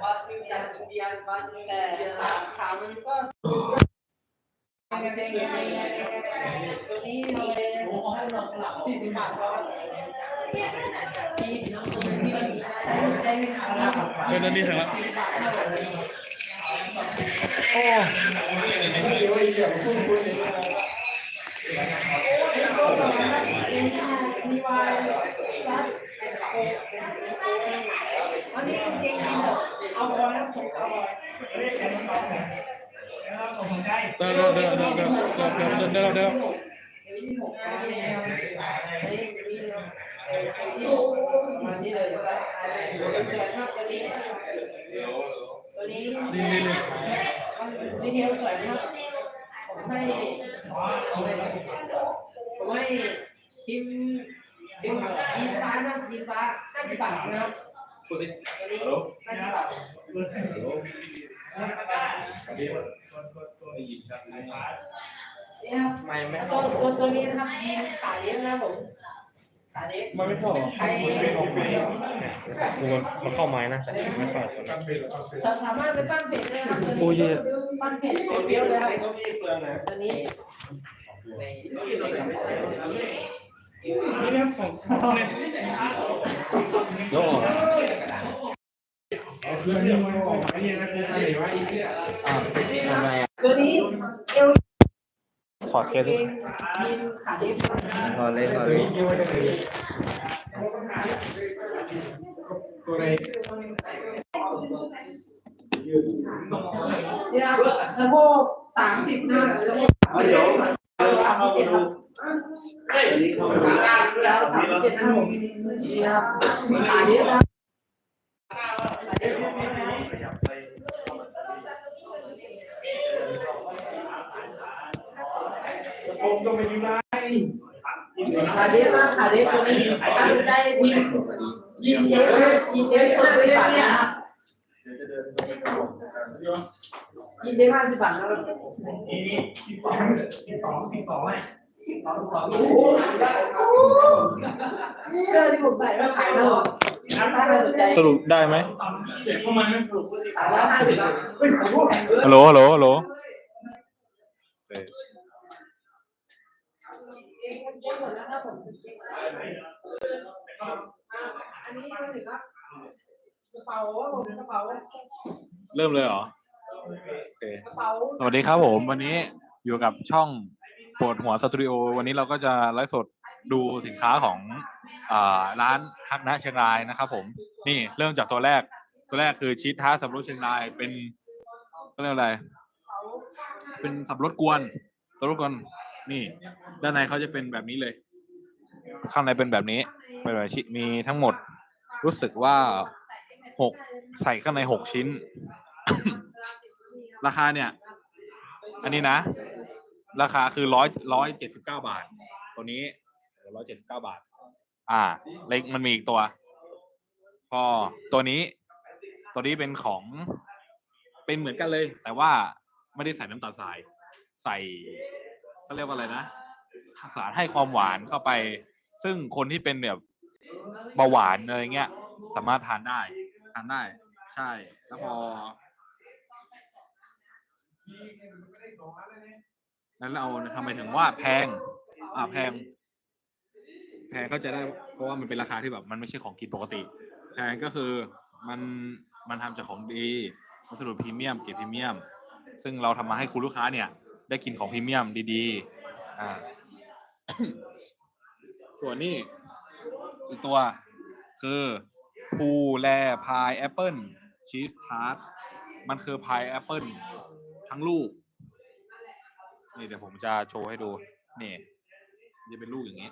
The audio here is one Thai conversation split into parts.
bahasa India, India, bahasa India. Kamu itu Đây là đi thẳng lắm. Ô. Thank you. สี่สิบบาทครับนี่นี่ได้ไหมครับเออนั่นนี่ถึงแล้วโอ้มีวายรัดอันนี้จริงๆเอาบอลแล้วผมเอาบอลเดินเดินเดินเดินเดินเดินเดินเดินเดินเดินมาที่เลยตัวนี้ตัวนี้นี่นี่นี่ดีเทลสวยมากผมให้ผมให้ทีมทีม ยีนฟ้านะยีนฟ้าห้าสิบบาทนะครับตัวนี้ฮัลโหลห้าสิบบาทฮัลโหลอันี่ครับไม่ไม่ตัวตัวตัวนี้นะครับยีนขาเลี้ยงนะผมขาเลี้ยงมันไม่ชอบใครกูมันเข้าไม้นะแต่ไม่ชอบตัวนั้นสามารถไปปั้นเผ็ดได้ครับตัวนี้ปั้นเผ็ดเปรี้ยวเลยครับตัวนี้ตัวนี่ นะของเนี่ยยกออกคืออันนี้มันออกมาเนี่ยนะคืออะไรวะอีกเนี่ยอ่าทำไมอะตัวนี้เอวขอดเคสเองยีนขาเลยพอเลยพอเลยตัวไหนเนี่ยครับสะโพกสามสิบหน้าสะโพกสามสิบเจ็ด ไม่มีคำถามแล้วสาะเจ็ดห้าหกครับอันนี้ครับผมก็ไม่อยู่ไรขาเด็กมากขาเด็กคนนี้ตั้งใจยินยิงเยอะยิงเยอะคนสิบบาทนะยิงเยอะมากสิบบาทนะยินสองสิบสองสิบสองอะ ไงสิบสองสิบสองเสื้อที่ผมใส่ก็ขายนะถ้าใครสนใจสรุปได้ไหมตอนเด็กพวกมันไม่สรุปว่าสิบสามร้อยห้าสิบครับฮัลโหลฮัลโหลฮัลโหลเองเองหมดแล้วนะผมเองหมดแล้วอันนี้มาถึงแล้วกระเป๋าผมกระเป๋าเริ่มเลยเหรอโอเคกระเป๋าสวัสดีครับผม วันนี้อยู่กับช่อง ปวดหัวสตูดิโอวันนี้เราก็จะไลฟ์สดดูสินค้าของอร้านฮักนะเชียงรายนะครับผมนี่เริ่มจากตัวแรก ตัวแรกคือชีสท้าสับปะรดเชียงรายเป็นก็เรียกอะไร เป็นสับปะรดกวนสับปะรดกวนนี่ ด้านในเขาจะเป็นแบบนี้เลย ข้างในเป็นแบบนี้เป็นแบบชิมีทั้งหมด รู้สึกว่าหกใส่ข้างในหกชิ้น ราคาเนี่ย อันนี้นะ ราคาคือร้อยร้อยเจ็ดสิบเก้าบาท ตัวนี้ร้อยเจ็ดสิบเก้าบาท อ่า เล็กมันมีอีกตัว พอตัวนี้ ตัวนี้เป็นของ เป็นเหมือนกันเลย แต่ว่าไม่ได้ใส่น้ำตาลทราย ใส่เขาเรียกว่าอะไรนะสารให้ความหวานเข้าไป ซึ่งคนที่เป็นแบบเบาหวานอะไรเงี้ย สามารถทานได้ทานได้ ใช่ แล้วพอ แล้วเราทำไมถึงว่าแพง อ่าแพง แพงก็จะได้เพราะว่ามันเป็นราคาที่แบบมันไม่ใช่ของกินปกติ แพงก็คือมันมันทำจากของดีวัสดุพรีเมียมเกรดพรีเมียม ซึ่งเราทำมาให้คุณลูกค้าเนี่ย ได้กินของพรีเมียมดีๆอ่าส่วนนี้อีกตัวคือพูแลพายแอปเปิลชีสทาร์ตมันคือพายแอปเปิลทั้งลูก นี่เดี๋ยวผมจะโชว์ให้ดู นี่จะเป็นลูกอย่างนี้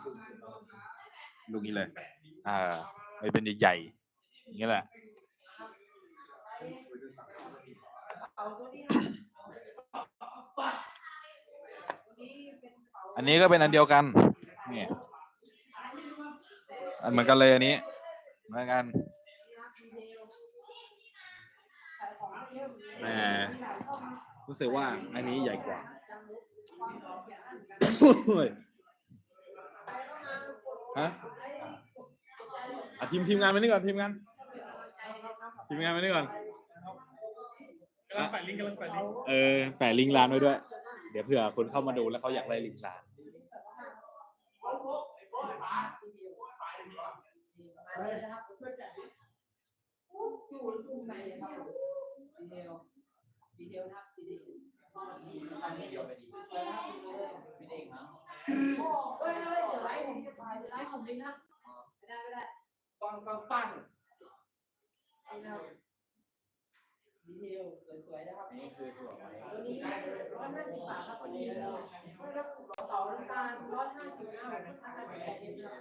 ลูกนี้เลยอ่ามันเป็นใหญ่ๆอย่างนี้แหละอันนี้ก็เป็นอันเดียวกัน นี่ อันเหมือนกันเลยอันนี้เหมือนกันแต่รู้สึกว่าอันนี้ใหญ่กว่า ฮ้ยฮะอะทีมทีมงานมานี่ก่อนทีมงานทีมงานมานี่ก่อน กำลังแปะลิงก์กำลังแปะลิงก์เออแปะลิงก์ร้านไว้ด้วย เดี๋ยวเผื่อคนเข้ามาดูแล้วเขาอยากได้ลิงก์ร้านอยู่กลุ่มไหนครับดีเทลดีเทลครับดีเทล ทำให้เดียวไม่ได้ครับเฮ้ยเฮ้ยเดี๋ยวไลฟ์ผมจะไปเดี๋ยวไลฟ์ผมลิงก์นะไม่ได้ไม่ได้ตอนกลางปั้นนี่นะครับดีเทลสวยๆนะครับนี่คือตัวตัวนี้ร้อยห้าสิบบาทครับตัวนี้แล้วเสาน้ำตาลร้อยห้าสิบนะห้าสิบแปดเอ็มครับ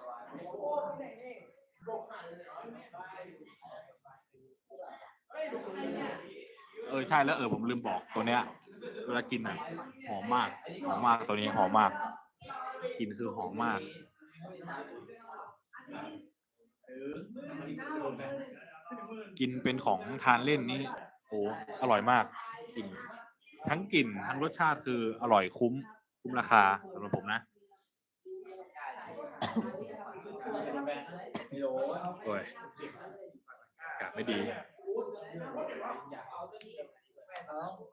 เออใช่แล้วเออผมลืมบอกตัวเนี้ย เวลากินอะหอมมากหอมมากตัวนี้หอมมากกลินคือหอมมากกินเป็นของทานเล่นนี่โอ้อร่อยมากกลิ่นทั้งกลิ่นทั้งรสชาติคืออร่อยคุ้ม คุ้มราคาสำหรับผมนะโอ้ยอา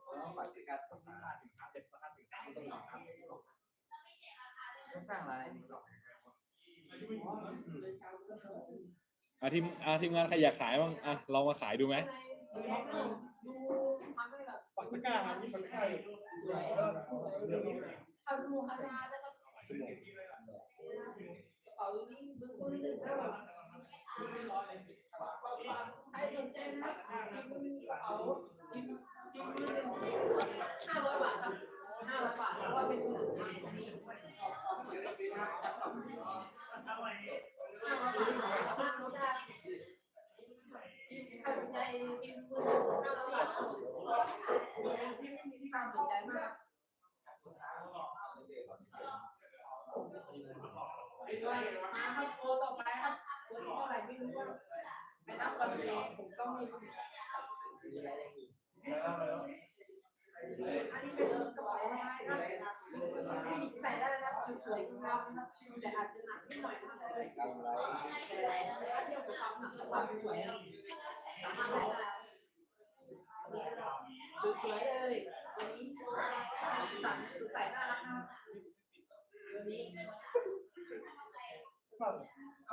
กาศไม่ดีอะทีมอะทีมงานใครอยากขายบ้างอะลองมาขายดูไหมปักตะกร้าครับนี่ปักตะกร้าอยู่เอาดูฮารานะครับเอาดูนี่ดูตัวนี้ถึงแล้วใครสนใจนะครับพิมพ์เอาพิมพ์พิมพ์ห้าร้อยบาทครับห้าร้อยบาทแล้วก็เป็นเงินนะนี่ห้าร้อยบาทสามารถลดได้ใครสนใจพิมพ์ห้าร้อยบาทพิมพ์มีความสนใจมาก ไปด้วยมาครับโทรต่อไปครับโทรเท่าไหร่ไม่รู้ว่าไปนับกันเองผมก็มีอันนี้ เป็นกระเป๋าไม้นะผู้หญิงใส่ได้นะสวยๆงามนะแต่อาจจะหนักนิดหน่อยนะแต่ถ้าเทียบกับความหนักความสวยสามารถได้สวยๆเลยวันนี้สั่นสดใสน่ารักนะวันนี้ข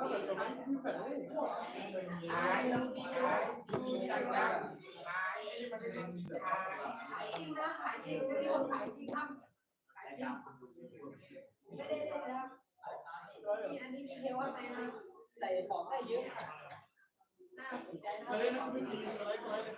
ายจริงนะ Kalender, ich bin